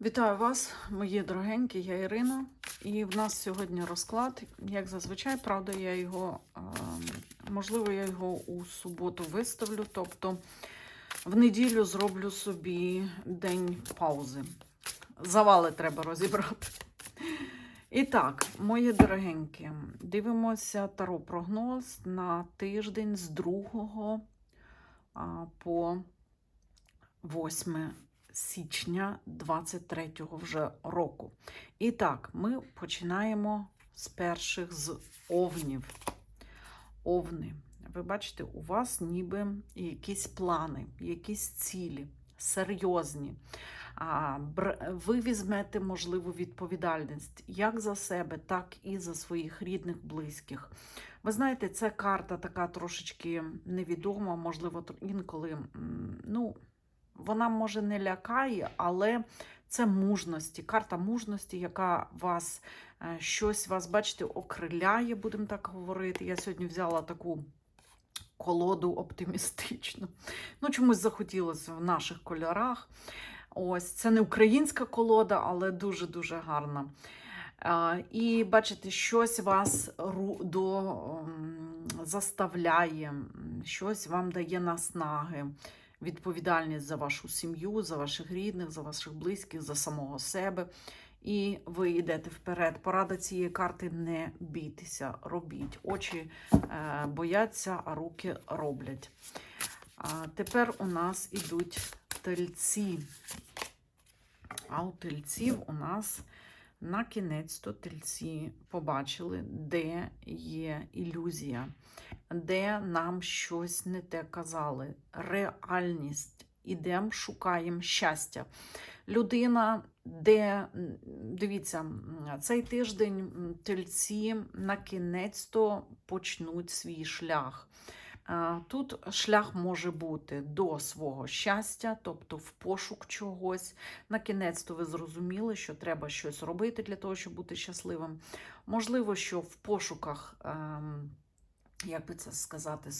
Вітаю вас, мої дорогенькі, я Ірина. І в нас сьогодні розклад, як зазвичай, правда, я його, е, можливо, я його у суботу виставлю, тобто в неділю зроблю собі день паузи. Завали треба розібрати. І так, мої дорогенькі, дивимося таро прогноз на тиждень з 2 по 8 січня 23-го вже року. І так, ми починаємо з перших з овнів. Овни. Ви бачите, у вас ніби якісь плани, якісь цілі, серйозні. Ви візьмете можливу відповідальність як за себе, так і за своїх рідних, близьких. Ви знаєте, це карта така трошечки невідома, можливо, інколи, ну, вона може не лякає, але це мужності, карта мужності, яка вас е, щось вас, бачите, окриляє, будемо так говорити. Я сьогодні взяла таку колоду оптимістичну. Ну, чомусь захотілося в наших кольорах. Ось, це не українська колода, але дуже-дуже гарна. І бачите, щось вас до, ем, заставляє, щось вам дає наснаги відповідальність за вашу сім'ю, за ваших рідних, за ваших близьких, за самого себе. І ви йдете вперед. Порада цієї карти не бійтеся, робіть. Очі е, бояться, а руки роблять. А тепер у нас ідуть тельці. А у тельців у нас на кінець то тельці побачили, де є ілюзія, де нам щось не те казали. Реальність. Ідемо, шукаємо щастя. Людина, де, дивіться, цей тиждень тельці на кінець то почнуть свій шлях. А, Тут шлях може бути до свого щастя, тобто в пошук чогось. На кінець то ви зрозуміли, що треба щось робити для того, щоб бути щасливим. Можливо, що в пошуках, ем, як би це сказати,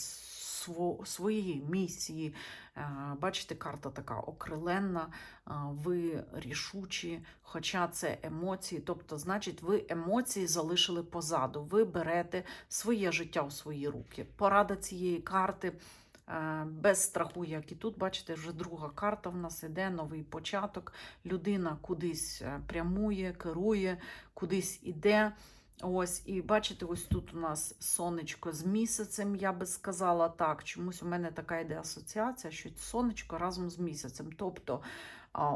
своєї місії. Е, Бачите, карта така окриленна, е, ви рішучі, хоча це емоції. Тобто, значить, ви емоції залишили позаду. Ви берете своє життя в свої руки. Порада цієї карти. е, Без страху, як і тут, бачите, вже друга карта в нас іде, новий початок. Людина кудись прямує, керує, кудись іде. Ось, і бачите, ось тут у нас сонечко з місяцем, я би сказала так. Чомусь у мене така йде асоціація, що сонечко разом з місяцем. Тобто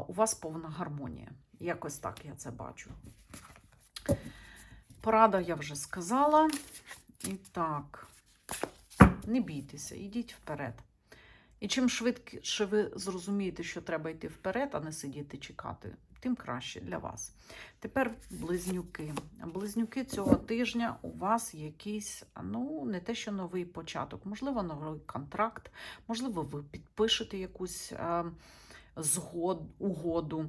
у вас повна гармонія. Якось так я це бачу. Порада я вже сказала. І так, не бійтеся, йдіть вперед. І чим швидше ви зрозумієте, що треба йти вперед, а не сидіти чекати, тим краще для вас. Тепер близнюки. Близнюки цього тижня у вас якийсь, ну, не те, що новий початок, можливо, новий контракт, можливо, ви підпишете якусь. Е, Згод, угоду е,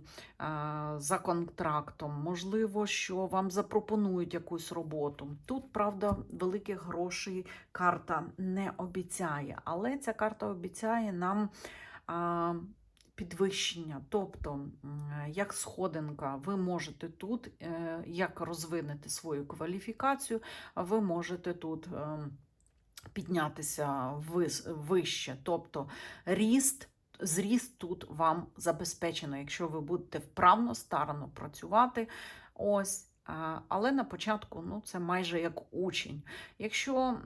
за контрактом, можливо, що вам запропонують якусь роботу. Тут, правда, великих грошей карта не обіцяє, але ця карта обіцяє нам а, підвищення. Тобто, як сходинка, ви можете тут, е, як розвинути свою кваліфікацію, ви можете тут. е, Піднятися вище, тобто ріст, зріст тут вам забезпечено, якщо ви будете вправно, старано працювати. Ось, але на початку ну, це майже як учень. Якщо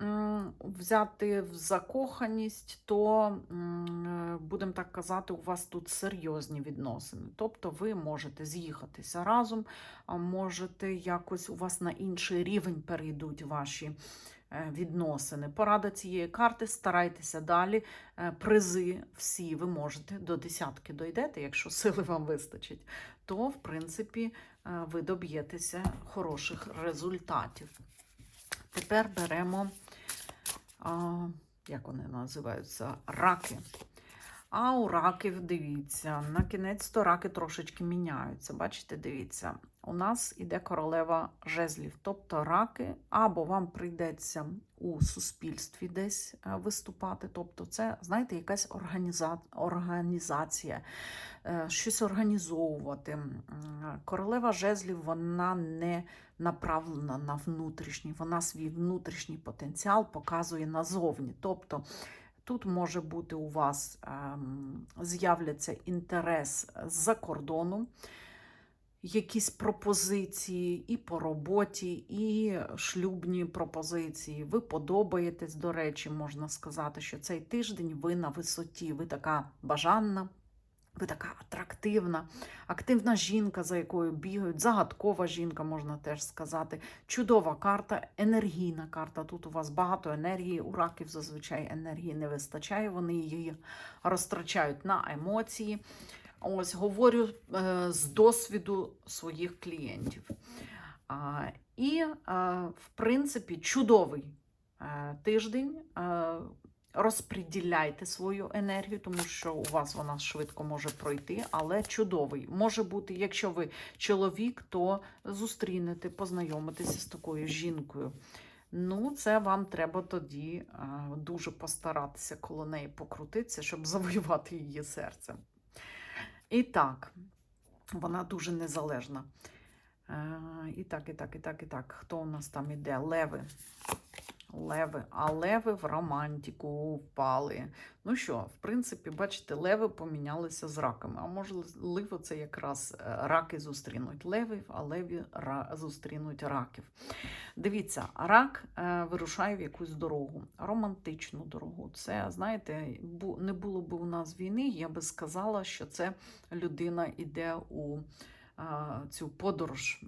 взяти в закоханість, то, будемо так казати, у вас тут серйозні відносини. Тобто ви можете з'їхатися разом, а можете якось у вас на інший рівень перейдуть ваші е, відносини. Порада цієї карти, старайтеся далі. Е, Призи всі ви можете до десятки дойдете, якщо сили вам вистачить, то, в принципі, е, ви доб'єтеся хороших результатів. Тепер беремо, як вони називаються, раки. А у раків, дивіться, на кінець то раки трошечки міняються. Бачите, дивіться, у нас іде королева жезлів, тобто раки, або вам прийдеться у суспільстві десь е, виступати. Тобто, це, знаєте, якась організа... організація, е, щось організовувати. Королева жезлів, вона не направлена на внутрішній, вона свій внутрішній потенціал показує назовні. Тобто, Тут може бути у вас ем, з'являться інтерес з-за кордону, якісь пропозиції і по роботі, і шлюбні пропозиції. Ви подобаєтесь, до речі, можна сказати, що цей тиждень ви на висоті, ви така бажанна. Ви така атрактивна, активна жінка, за якою бігають, загадкова жінка, можна теж сказати. Чудова карта, енергійна карта. Тут у вас багато енергії. У раків зазвичай енергії не вистачає, вони її розтрачають на емоції. Ось говорю е, з досвіду своїх клієнтів. І, е, в принципі, чудовий е, тиждень. Е, Розподіляйте свою енергію, тому що у вас вона швидко може пройти, але чудовий. Може бути, якщо ви чоловік, то зустрінете, познайомитеся з такою жінкою. Ну, це вам треба тоді дуже постаратися коло неї покрутитися, щоб завоювати її серце. І так, вона дуже незалежна. Е, І так, і так, і так, і так. Хто у нас там іде? Леви. Леви, а леви в романтику впали. Ну що, в принципі, бачите, леви помінялися з раками. А можливо, це якраз е, раки зустрінуть левів, а леві зустрінуть раків. Дивіться, рак е, вирушає в якусь дорогу, романтичну дорогу. Це, знаєте, не було б у нас війни, я би сказала, що це людина йде у цю подорож,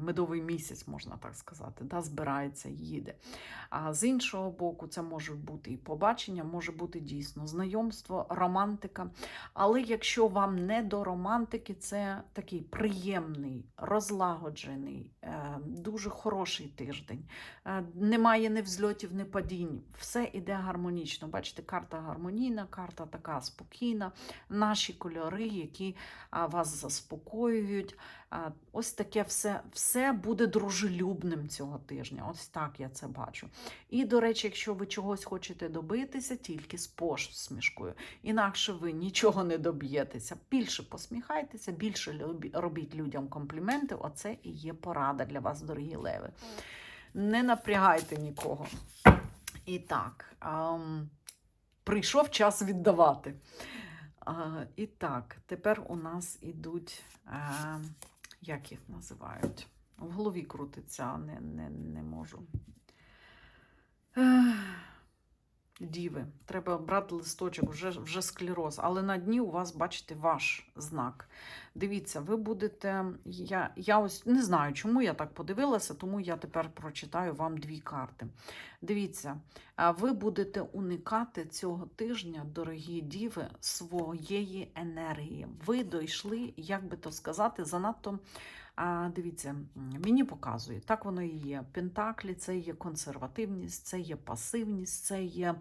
медовий місяць, можна так сказати, да, збирається, їде. А з іншого боку, це може бути і побачення, може бути дійсно знайомство, романтика. Але якщо вам не до романтики, це такий приємний, розлагоджений, е, дуже хороший тиждень. Е, Немає ні взльотів, ні падінь. Все іде гармонічно. Бачите, карта гармонійна, карта така спокійна. Наші кольори, які вас заспокоюють. Ось таке все, все буде дружелюбним цього тижня. Ось так я це бачу. І, до речі, якщо ви чогось хочете добитися, тільки з посмішкою. Інакше ви нічого не доб'єтеся. Більше посміхайтеся, більше робіть людям компліменти. Оце і є порада для вас, дорогі леви. Не напрягайте нікого. І так, ам, прийшов час віддавати. І так, тепер у нас ідуть, як їх називають? В голові крутиться, не, не, не можу. Діви, треба брати листочок, вже, вже склероз, але на дні у вас, бачите, ваш знак. Дивіться, ви будете. Я, я ось не знаю, чому я так подивилася, тому я тепер прочитаю вам дві карти. Дивіться, ви будете уникати цього тижня, дорогі діви, своєї енергії. Ви дійшли, як би то сказати, занадто. А, дивіться, мені показує, так воно і є. Пентаклі це є консервативність, це є пасивність, це є.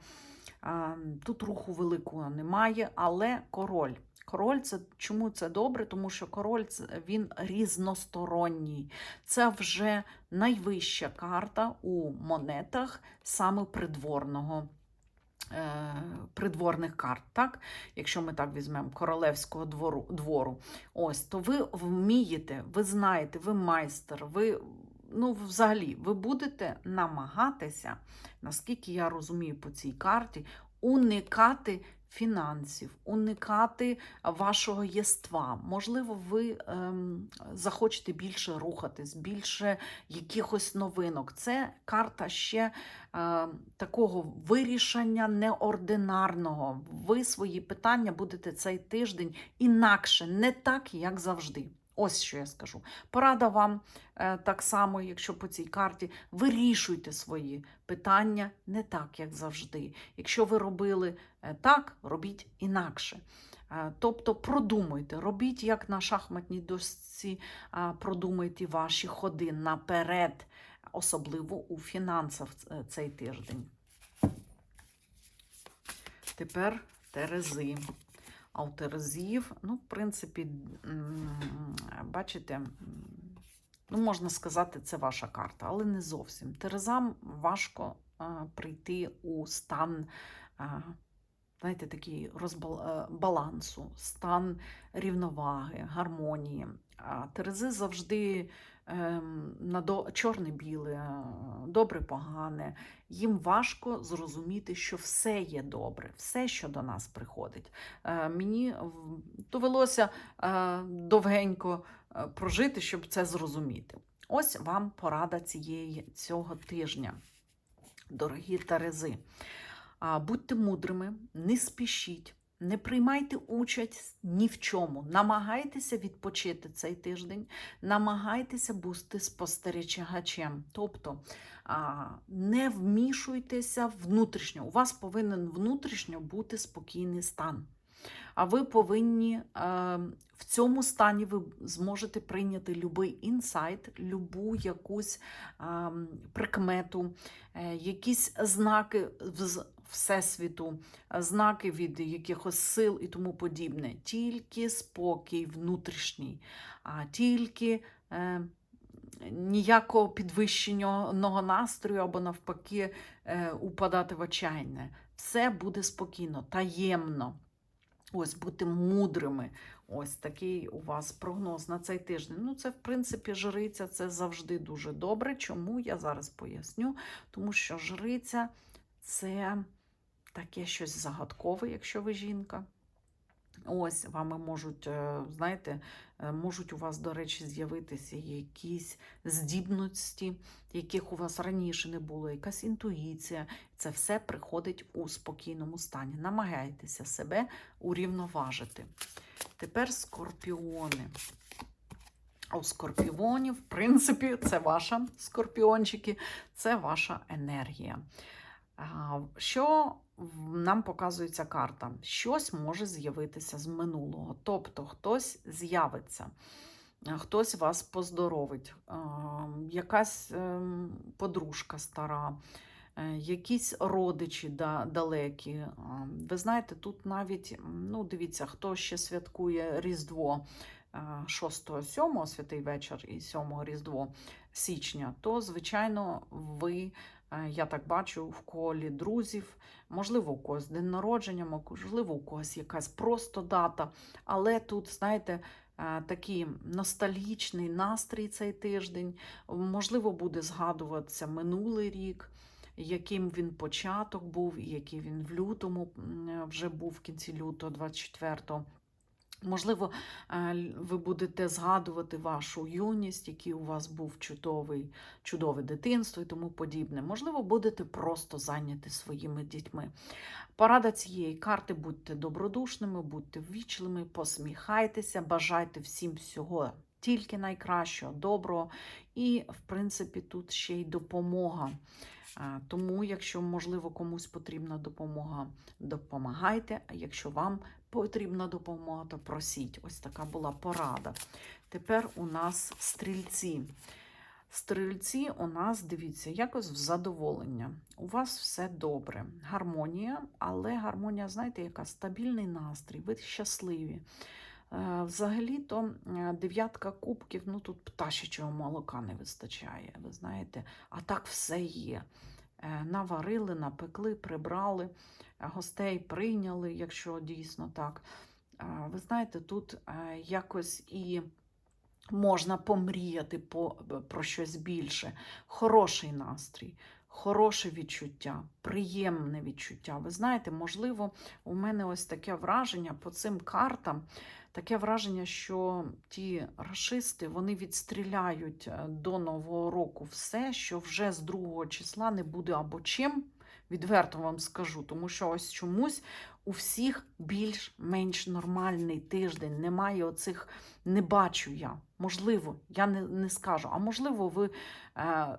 Тут руху великого немає, але король. Король це чому це добре? Тому що король він різносторонній. Це вже найвища карта у монетах саме придворного. Е, Придворних карт, так? Якщо ми так візьмемо королевського двору, двору, ось то ви вмієте, ви знаєте, ви майстер, ви ну, взагалі, ви будете намагатися, наскільки я розумію по цій карті, уникати фінансів, уникати вашого єства. Можливо, ви ем, захочете більше рухатись, більше якихось новинок. Це карта ще е, такого вирішення неординарного. Ви свої питання будете цей тиждень інакше, не так, як завжди. Ось що я скажу. Порада вам е, так само, якщо по цій карті, вирішуйте свої питання не так, як завжди. Якщо ви робили е, так, робіть інакше. Е, Тобто продумуйте, робіть як на шахматній дошці, е, продумуйте ваші ходи наперед, особливо у фінансах цей тиждень. Тепер Терези. А у Терезів, ну, в принципі, бачите, ну, можна сказати, це ваша карта, але не зовсім. Терезам важко а, прийти у стан. а, Знаєте, такий розбал... е, стан рівноваги, гармонії. А Терези завжди на до... чорне-біле, е, добре-погане. Їм важко зрозуміти, що все є добре, все, що до нас приходить. Е, Мені довелося е, довгенько прожити, щоб це зрозуміти. Ось вам порада цієї, цього тижня, дорогі Терези. Будьте мудрими, не спішіть, не приймайте участь ні в чому. Намагайтеся відпочити цей тиждень, намагайтеся бути спостерігачем. Тобто не вмішуйтеся внутрішньо. У вас повинен внутрішньо бути спокійний стан. А ви повинні е, в цьому стані ви зможете прийняти будь-який інсайт, любу якусь е, прикмету, е, якісь знаки Всесвіту, е, знаки від якихось сил і тому подібне. Тільки спокій внутрішній, а тільки е, ніякого підвищеного настрою або навпаки е, упадати в отчаяння. Все буде спокійно, таємно. Ось бути мудрими. Ось такий у вас прогноз на цей тиждень. Ну, це, в принципі, жриця це завжди дуже добре. Чому я зараз поясню? Тому що жриця це таке щось загадкове, якщо ви жінка. Ось вами можуть, е, знаєте, е, можуть у вас, до речі, з'явитися якісь здібності, яких у вас раніше не було, якась інтуїція. Це все приходить у спокійному стані. Намагайтеся себе урівноважити. Тепер скорпіони. А у скорпіонів, в принципі, це ваша скорпіончики, це ваша енергія. Що нам показує ця карта? Щось може з'явитися з минулого. Тобто хтось з'явиться, хтось вас поздоровить, якась ем, подружка стара, е, якісь родичі далекі. Ви знаєте, тут навіть, ну, дивіться, хто ще святкує Різдво. 6-7 святий вечір і 7 Різдво січня, то, звичайно, ви, е, я так бачу, в колі друзів, можливо, у когось день народження, можливо, у когось якась просто дата. Але тут, знаєте, е, такий ностальгічний настрій цей тиждень. Можливо, буде згадуватися минулий рік. Яким він початок був, і який він в лютому вже був в кінці лютого, 24-го. Можливо, е, ви будете згадувати вашу юність, який у вас був чудовий, чудове дитинство і тому подібне. Можливо, будете просто зайняті своїми дітьми. Порада цієї карти: будьте добродушними, будьте ввічливими, посміхайтеся, бажайте всім всього. Тільки найкращого, доброго, і, в принципі, тут ще й допомога. Тому, якщо, можливо, комусь потрібна допомога, допомагайте. А якщо вам потрібна допомога, то просіть. Ось така була порада. Тепер у нас стрільці. Стрільці у нас, дивіться, якось в задоволення. У вас все добре. Гармонія, але гармонія, знаєте, яка стабільний настрій, ви щасливі. Е, Взагалі-то е, дев'ятка кубків, ну тут пташечого молока не вистачає, ви знаєте, а так все є. Е, Наварили, напекли, прибрали, гостей прийняли, якщо дійсно так. Ви знаєте, тут якось і можна помріяти про щось більше. Хороший настрій, хороше відчуття, приємне відчуття. Ви знаєте, можливо, у мене ось таке враження по цим картам. Таке враження, що ті рашисти вони відстріляють е, до Нового року все, що вже з 2 числа не буде або чим. Відверто вам скажу, тому що ось чомусь у всіх більш-менш нормальний тиждень. Немає оцих не бачу я. Можливо, я не, не скажу. А можливо, ви е,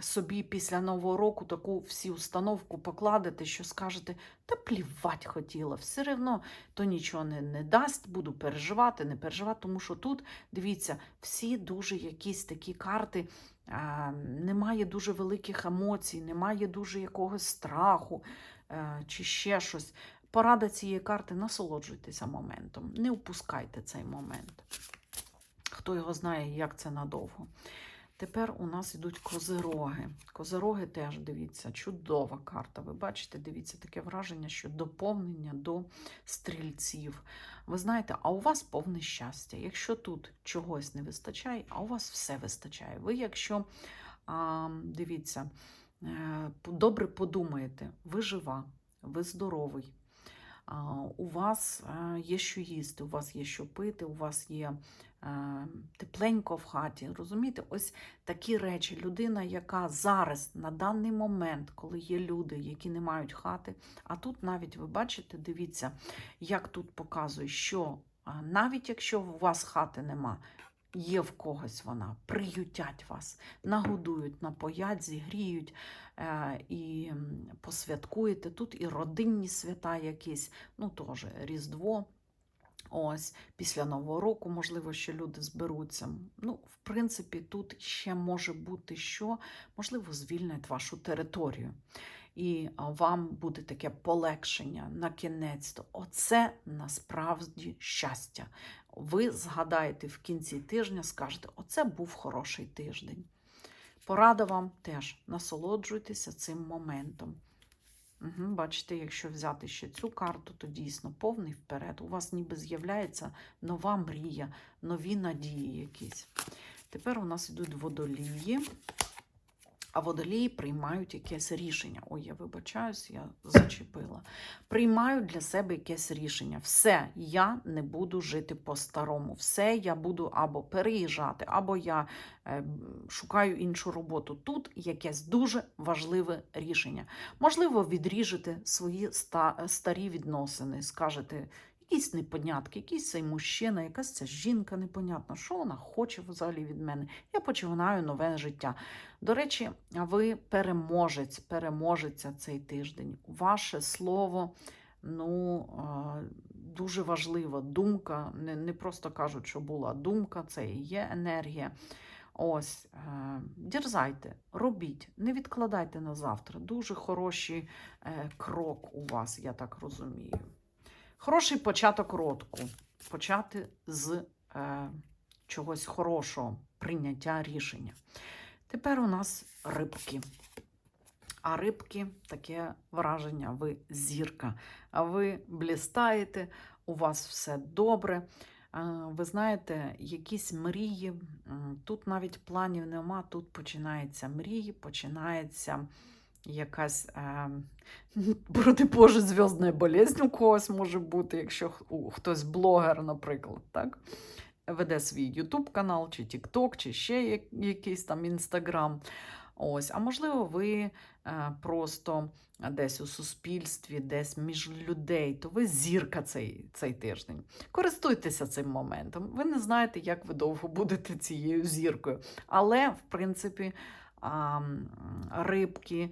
собі після Нового року таку всі установку покладете, що скажете, та плівать хотіла, все одно то нічого не, не дасть, буду переживати, не переживати, тому що тут, дивіться, всі дуже якісь такі карти. е, Немає дуже великих емоцій, немає дуже якогось страху е, чи ще щось. Порада цієї карти насолоджуйтеся моментом, не упускайте цей момент. Хто його знає, як це надовго. Тепер у нас йдуть козироги. Козироги теж дивіться, чудова карта. Ви бачите, дивіться, таке враження, що доповнення до стрільців. Ви знаєте, а у вас повне щастя. Якщо тут чогось не вистачає, а у вас все вистачає. Ви, якщо а, дивіться, е, добре подумаєте, ви жива, ви здоровий. У вас е, є що їсти, у вас є що пити, у вас є е, тепленько в хаті. Розумієте, ось такі речі. Людина, яка зараз, на даний момент, коли є люди, які не мають хати, а тут навіть ви бачите, дивіться, як тут показує, що навіть якщо у вас хати нема, є в когось вона, приютять вас, нагодують, напоять, зігріють е, і посвяткуєте. Тут і родинні свята якісь, ну теж Різдво. Ось після Нового року, можливо, ще люди зберуться. Ну, в принципі, тут ще може бути що, можливо, звільнять вашу територію. І вам буде таке полегшення на кінець. то Оце насправді щастя. Ви згадаєте в кінці тижня, скажете, оце був хороший тиждень. Порада вам теж насолоджуйтеся цим моментом. Угу, бачите, якщо взяти ще цю карту, то дійсно повний вперед. У вас ніби з'являється нова мрія, нові надії якісь. Тепер у нас йдуть водолії, а водолії приймають якесь рішення. Ой, я вибачаюсь, я зачепила. Приймають для себе якесь рішення. Все, я не буду жити по-старому. Все, я буду або переїжджати, або я е, шукаю іншу роботу. Тут якесь дуже важливе рішення. Можливо, відріжете свої ста- старі відносини, скажете. Якісь непонятки, якийсь цей мужчина, якась ця жінка непонятна, що вона хоче взагалі від мене. Я починаю нове життя. До речі, ви переможець, переможеця цей тиждень. Ваше слово ну, дуже важлива думка. Не, не просто кажуть, що була думка, це і є енергія. Ось, е, дерзайте, робіть, не відкладайте на завтра. Дуже хороший е, крок у вас, я так розумію. Хороший початок року. Почати з е, чогось хорошого, прийняття рішення. Тепер у нас рибки. А рибки таке враження, ви зірка. А ви блістаєте, у вас все добре. Ви знаєте, якісь мрії. Тут навіть планів нема, тут починаються мрії, починається якась, е, проти Боже, зв'язна болезнь у когось може бути, якщо хтось блогер, наприклад, так? веде свій YouTube канал, чи TikTok, чи ще якийсь там Instagram. Ось, а можливо, ви е, просто десь у суспільстві, десь між людей, то ви зірка цей, цей тиждень. Користуйтеся цим моментом. Ви не знаєте, як ви довго будете цією зіркою. Але, в принципі, рибки,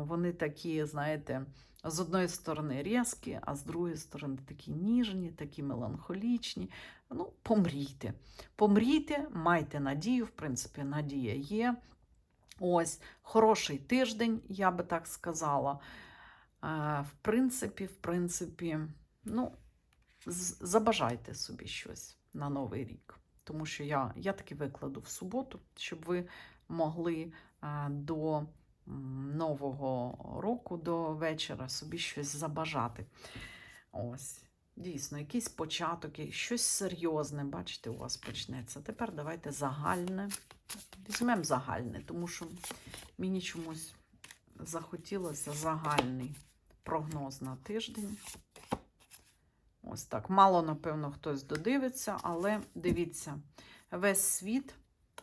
вони такі, знаєте, з одної сторони різкі, а з другої сторони такі ніжні, такі меланхолічні. Ну, помрійте. Помрійте, майте надію, в принципі, надія є. Ось, хороший тиждень, я би так сказала. Е, В принципі, в принципі, ну, забажайте собі щось на Новий рік. Тому що я, я таки викладу в суботу, щоб ви могли е, до Нового року, до вечора собі щось забажати. Ось. Дійсно, якийсь початок, щось серйозне, бачите, у вас почнеться. Тепер давайте загальне. Візьмемо загальне, тому що мені чомусь захотілося загальний прогноз на тиждень. Ось так. Мало, напевно, хтось додивиться, але дивіться, весь світ,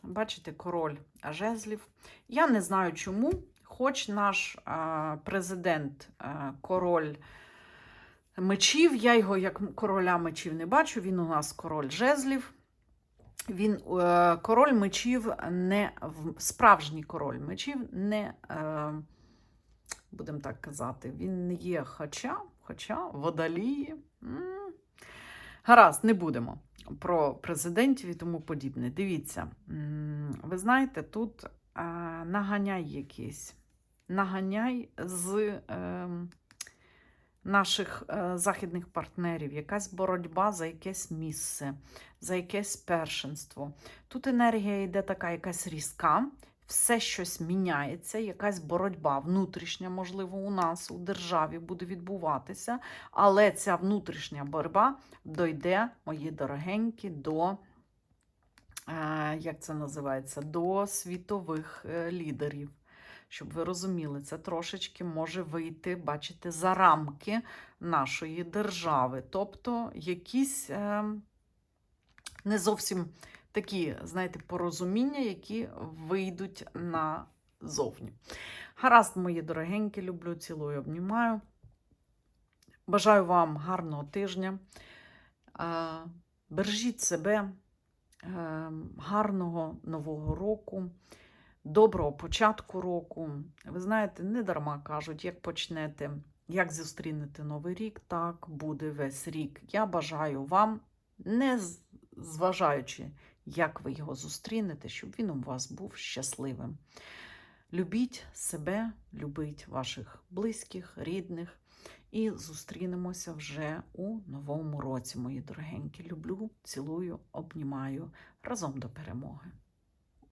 бачите, король жезлів. Я не знаю чому, хоч наш президент, король мечів, я його як короля мечів не бачу, він у нас король жезлів. Він е, король мечів не справжній король мечів не, е, будемо так казати, він не є хоча, хоча водолії. Гаразд, не будемо про президентів і тому подібне. Дивіться, ви знаєте, тут наганяй якийсь. Наганяй з. Е, наших е, західних партнерів, якась боротьба за якесь місце, за якесь першенство. Тут енергія йде така якась різка, все щось міняється, якась боротьба внутрішня, можливо, у нас у державі буде відбуватися, але ця внутрішня боротьба дойде, мої дорогенькі, до. Як це називається? До світових е, лідерів. Щоб ви розуміли, це трошечки може вийти, бачите, за рамки нашої держави. Тобто якісь е, не зовсім такі, знаєте, порозуміння, які вийдуть назовні. Гаразд, мої дорогенькі, люблю, цілую, обнімаю. Бажаю вам гарного тижня. Бережіть себе, гарного нового року, доброго початку року. Ви знаєте, не дарма кажуть, як почнете, як зустрінете новий рік, так буде весь рік. Я бажаю вам, не зважаючи, як ви його зустрінете, щоб він у вас був щасливим. Любіть себе, любіть ваших близьких, рідних. І зустрінемося вже у новому році, мої дорогенькі. Люблю, цілую, обнімаю разом до перемоги.